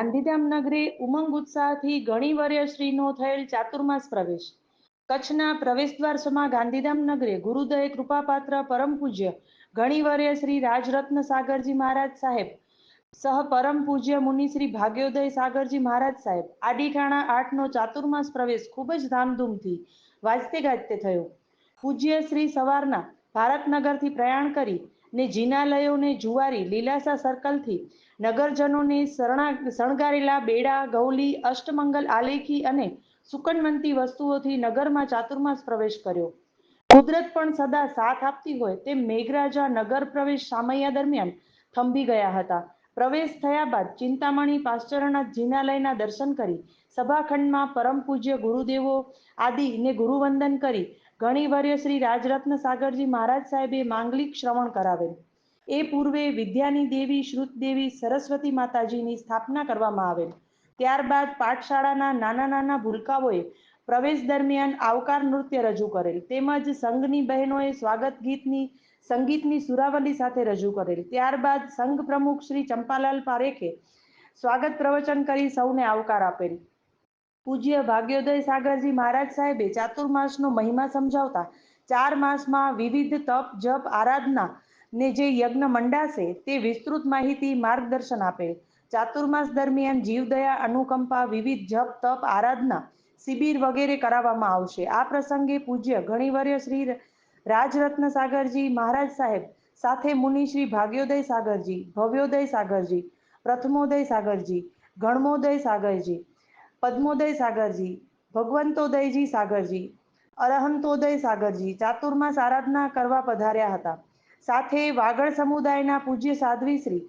ગાંધીધામ નગરે ઉમંગ ઉત્સાહથી ઘણી વર્યશ્રીનો થયેલ ચાતુર્માસ પ્રવેશ. કચ્છના પ્રવેશદ્વાર સમા ગાંધીધામ નગરે ગુરુદય કૃપાપાત્ર પરમ પૂજ્ય ઘણીવર્ય શ્રી રાજરત્ન સાગરજી મહારાજ સાહેબ, સહ પરમ પૂજ્ય મુનિ શ્રી ભાગ્યોદય સાગરજી મહારાજ સાહેબ આડીઠાણા આઠનો ચાતુર્માસ પ્રવેશ ખૂબ જ ધામધૂમથી વાજતે ગાજતે થયો. પૂજ્ય શ્રી સવારના ભારતનગરથી પ્રયાણ કરી ને જિનાલયોને જુવારી લીલાસા સર્કલથી નગરજનોને શરણા, શણગારેલા બેડા, ગૌલી, અષ્ટમંગલ આલેખી અને સુકનવંતી વસ્તુઓથી નગરમાં ચાતુર્માસ પ્રવેશ કર્યો. કુદરત પણ સદા સાથ આપતી હોય તેમ મેઘરાજા નગર પ્રવેશ સામૈયા દરમિયાન થંભી ગયા હતા. પ્રવેશ થયા બાદ ચિંતામણી પાશ્ચરનાથ જીનાલયના દર્શન કરી સભાખંડમાં પરમ પૂજ્ય ગુરુદેવો આદિ ને ગુરુવંદન કરી ઘણીવર્ય શ્રી રાજરત્ન સાગરજી મહારાજ સાહેબે માંગલિક શ્રવણ કરાવેલ. એ પૂર્વે વિદ્યાની દેવી શ્રુતદેવી સરસ્વતી માતાજીની સ્થાપના કરવામાં આવેલ. ત્યારબાદ પાઠશાળાના નાના નાના ભૂલકાઓએ પ્રવેશ દરમિયાન આવકાર નૃત્ય રજૂ કરેલ. તેમજ સંઘની બહેનોએ સ્વાગત ગીતની, સંગીતની સુરાવલી સાથે રજૂ કરેલ. ત્યારબાદ સંઘ પ્રમુખ શ્રી ચંપાલાલ પારેખે સ્વાગત પ્રવચન કરી સૌને આવકાર આપેલ. પૂજ્ય ભાગ્યોદય સાગરજી મહારાજ સાહેબે ચાતુર્માસનો મહિમા સમજાવતા ચાર માસમાં વિવિધ તપ, જપ, આરાધના ને જે યજ્ઞ મંડાશે તે વિસ્તૃત માહિતી માર્ગદર્શન આપેલ ચાતુર્માસ દરમિયાન જીવદયા, અનુકંપા, વિવિધ જપ, તપ, આરાધના, શિબિર વગેરે કરાવવામાં આવશે. આ પ્રસંગે પૂજ્ય ઘણીવર્ય શ્રી રાજરત્ન સાગરજી મહારાજ સાહેબ સાથે મુનિ શ્રી ભાગ્યોદય સાગરજી, ભવ્યોદય સાગરજી, પ્રથમોદય સાગરજી, ગણમોદય સાગરજી પદ્મોદય સાગરજી, ભગવંતોદયજી સાગરજી, અરહંતોદય સાગરજી ચાતુર્માસ આરાધના કરવા પધાર્યા હતા. સાથે વાગડ સમુદાયના પૂજ્ય સાધ્વી શ્રી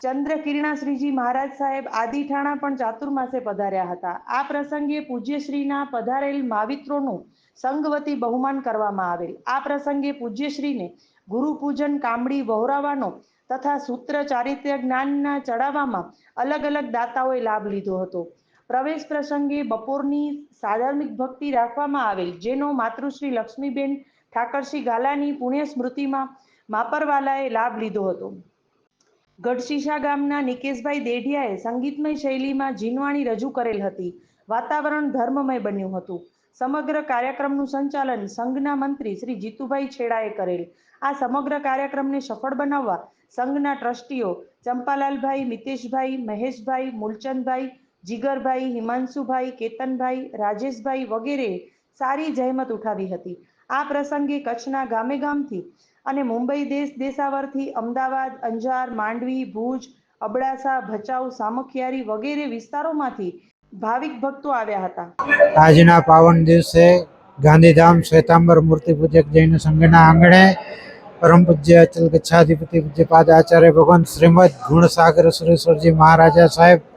ચંદ્રકિરણા શ્રીજી મહારાજ સાહેબ આદિઠાણા પણ ચાતુર્માસે પધાર્યા હતા. આ પ્રસંગે પૂજ્યશ્રીના પધારેલ માવિત્રોનું સંઘવતી બહુમાન કરવામાં આવેલ. આ પ્રસંગે પૂજ્યશ્રીને ગુરુ પૂજન કામડી વહોરાવાનો તથા સૂત્ર ચારિત્ર્ય જ્ઞાનના ચડાવવામાં અલગ અલગ દાતાઓએ લાભ લીધો હતો. પ્રવેશ પ્રસંગે બપોરની સાધાર્મિક ભક્તિ રાખવામાં આવેલ, જેનો માતૃશ્રી લક્ષ્મીબેન ઠાકરસિંહ ગાલાની પુણ્ય સ્મૃતિમાં માપરવાલાએ લાભ લીધો હતો. ગઢશીશા ગામના નિકેશભાઈ દેઢિયાએ સંગીતમય શૈલીમાં જીનવાણી રજૂ કરેલ હતી. વાતાવરણ ધર્મમય બન્યું હતું. સમગ્ર કાર્યક્રમનું સંચાલન સંઘના મંત્રી શ્રી જીતુભાઈ છેડાએ કરેલ. આ સમગ્ર કાર્યક્રમને સફળ બનાવવા સંઘના ટ્રસ્ટીઓ ચંપાલાલભાઈ, મિતેશભાઈ, મહેશભાઈ, મૂલચંદભાઈ જીગરભાઈ, હિમાંશુભાઈ, કેતનભાઈ, રાજેશભાઈ વગેરે સારી જહેમત ઉઠાવી હતી. આ પ્રસંગે કચ્છના ગામે ગામથી અને મુંબઈ દેશ દેશાવરથી અમદાવાદ, અંજાર, માંડવી, ભુજ, અબડાસા, ભચાઉ, સામખિયારી વગેરે વિસ્તારોમાંથી ભાવિક ભક્તો આવ્યા હતા. આજના પાવન દિવસે ગાંધીધામ શ્વેતાંબર મૂર્તિ પૂજક જૈન સંઘના આંગણે પરમ પૂજ્ય અચલ ગચ્છાધિપતિ પૂજ્યપાદ આચાર્ય ભગવાન શ્રીમદ ગુણસાગર સુરેશ્વરજી મહારાજા સાહેબ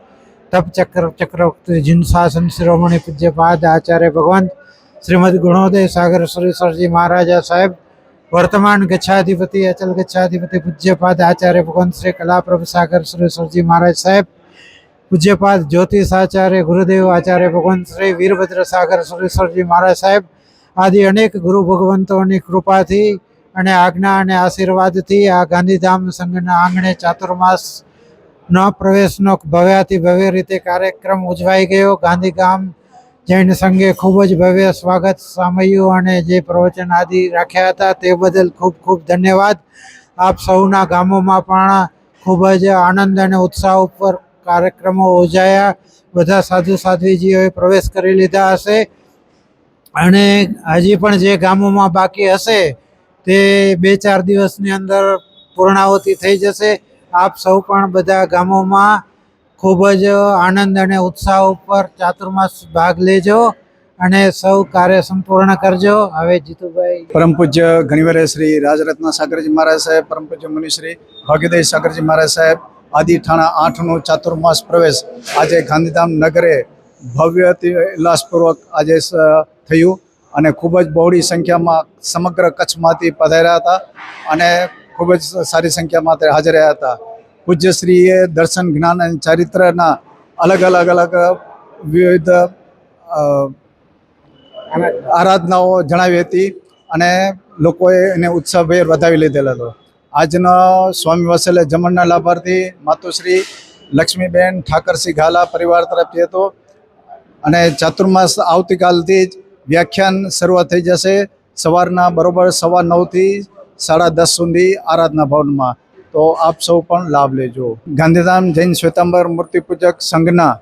તપ ચક્ર ચક્રવર્તી જીનશાસન શિરોમણી પૂજ્યપાદ આચાર્ય ભગવંત શ્રીમદ ગુણોદય સાગર સુરેશ્વરજી મહારાજા સાહેબ, વર્તમાન ગચ્છાધિપતિ, અચલ ગચ્છાધિપતિ પૂજ્યપાદ આચાર્ય ભગવંત શ્રી કલાપ્રભ સાગર સુરેશ્વરજી મહારાજ સાહેબ પૂજ્યપાદ જ્યોતિષ આચાર્ય ગુરુદેવ આચાર્ય ભગવંત શ્રી વીરભદ્ર સાગર સુરેશ્વરજી મહારાજ સાહેબ, આદિ અનેક ગુરુ ભગવંતોની કૃપાથી અને આજ્ઞા અને આશીર્વાદથી આ ગાંધીધામ સંઘના આંગણે ચાતુર્માસનો પ્રવેશનો ભવ્યાથી ભવ્ય રીતે કાર્યક્રમ ઉજવાઈ ગયો. ગાંધીધામ જૈન સંઘે ખૂબ જ ભવ્ય સ્વાગત સામયું અને જે પ્રવચન આદિ રાખ્યા હતા તે બદલ ખૂબ ખૂબ ધન્યવાદ. આપ સૌના ગામોમાં પણ ખૂબ જ આનંદ અને ઉત્સાહ ઉપર કાર્યક્રમો યોજાયા. બધા સાધુ સાધ્વીજીઓએ પ્રવેશ કરી લીધા હશે અને હજી પણ જે ગામોમાં બાકી હશે તે બે ચાર દિવસની અંદર પૂર્ણાહુતિ થઈ જશે. આપ સૌ પણ બધા ગામોમાં ખૂબ જ આનંદ અને ઉત્સાહ ઉપર ચાતુર્માસ ભાગ લેજો અને સૌ કાર્ય સંપૂર્ણ કરજો. હવે જીતુભાઈ. પરમ પૂજ્ય ઘણીવાર શ્રી રાજરત્ન સાગરજી મહારાજ સાહેબ, પરમ પૂજ્ય મુનિશ્રી ભાગ્યોદય સાગરજી મહારાજ સાહેબ, આદિ ઠાણા આઠનો ચાતુર્માસ પ્રવેશ આજે ગાંધીધામ નગરે ભવ્ય ઉલ્લાસપૂર્વક આજે થયું અને ખૂબ જ બહોળી સંખ્યામાં સમગ્ર કચ્છમાંથી પધાર્યા હતા અને ખૂબ જ સારી સંખ્યામાં હાજર રહ્યા હતા. પૂજ્યશ્રીએ દર્શન, જ્ઞાન અને ચારિત્રના અલગ અલગ અલગ વિવિધ આરાધનાઓ જણાવી હતી અને લોકોએ એને ઉત્સાહભેર વધાવી લીધેલ હતો. આજનો સ્વામી વસેલે જમણના લાભાર્થી માતુશ્રી લક્ષ્મીબેન ઠાકરસિંહ ઘાલા પરિવાર તરફથી હતો અને ચાતુર્માસ આવતીકાલથી જ વ્યાખ્યાન શરૂઆત થઈ જશે. સવારના બરોબર સવા નવથી સાડા દસ સુધી આરાધના ભવનમાં. તો આપ સૌ પણ લાભ લેજો. ગાંધીધામ જૈન શ્વેતાંબર મૂર્તિ પૂજક સંઘના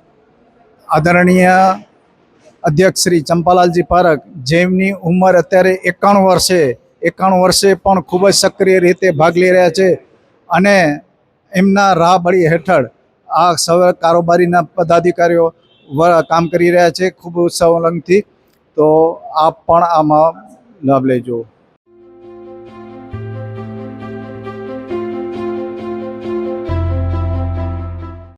આદરણીય અધ્યક્ષ શ્રી ચંપાલાલજી પારક જેમની ઉંમર અત્યારે એકાણું વર્ષે એકાણું વર્ષે પણ ખૂબ જ સક્રિય રીતે ભાગ લઈ રહ્યા છે અને એમના રાહબળી હેઠળ આ સૌ કારોબારીના પદાધિકારીઓ કામ કરી રહ્યા છે ખૂબ સંલગ્નથી તો આપ પણ આમાં લાભ લેજો.